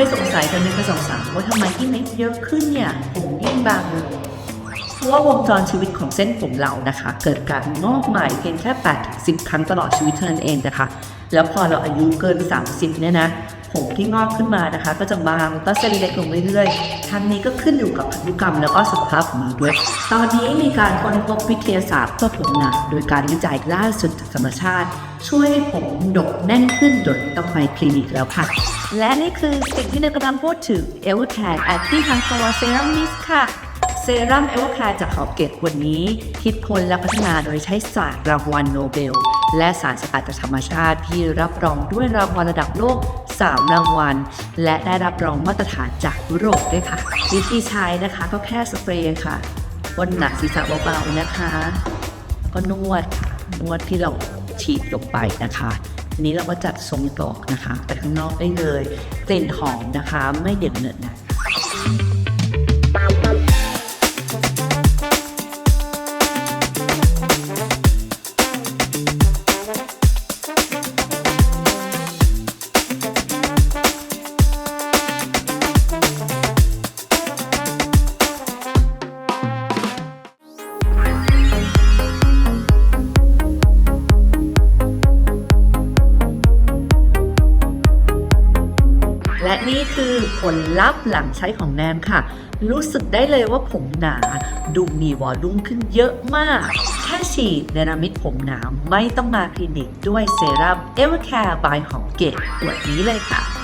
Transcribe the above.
ยสงสัยกันไหมคะสองถามว่าทำไมที่เม็ดเยอะขึ้นเนี่ยผมยิ่งบางลยเพราะว่าวงจรชีวิตของเส้นผมเรานะคะ เกิดการงอกใหม่เพียงแค่8 10 ครั้งตลอดชีวิตเท่านั้นเองนะคะ แล้วพอเราอายุเกิน 30 เนี่ยนะ ผมที่งอกขึ้นมานะคะ ก็จะบางก็เส้นเล็กลงเรื่อยๆ ทั้งนี้ก็ขึ้นอยู่กับพันธุกรรมแล้วก็สุขภาพของเราด้วย ตอนนี้มีการค้นพบวิทยาศาสตร์เพื่อผมหนาโดยการวิจัยล่าสุดจากธรรมชาติ ช่วยให้ผมดกแน่นขึ้นโดยต้องไปคลินิกแล้วค่ะ และนี่คือสิ่งที่เรากำลังพูดถึง e v e r c a r e Active Control Serum Mist ค่ะเซรั่มเอวคาจากขอบเกตวันนี้ คิดค้นและพัฒนาโดยใช้ศาสตร์รางวัลโนเบล และสารสกัดจากธรรมชาติที่รับรองด้วยรางวัลระดับโลก 3 รางวัล และได้รับรองมาตรฐานจากยุโรปด้วยค่ะ วิธีใช้นะคะก็แค่สเปรย์ค่ะบนหนักศีรษะเบาๆนะคะ ก็นวดค่ะนวดที่เราฉีดลงไปนะคะทีนี้เราก็จัดทรงดอกนะคะ ไปข้างนอกได้เลยกลิ่นหอมนะคะ ไม่เด็ดเหนอะนะ และนี่คือผลลัพธ์หลังใช้ของแนมค่ะ รู้สึกได้เลยว่าผมหนาดูมีวอลลุ่มขึ้นเยอะมาก แค่ฉีดเนรมิตผมหนาไม่ต้องมาคลินิกด้วยเซรั่มเอเวอร์แคร์บายหอมเกตตัวนี้เลยค่ะ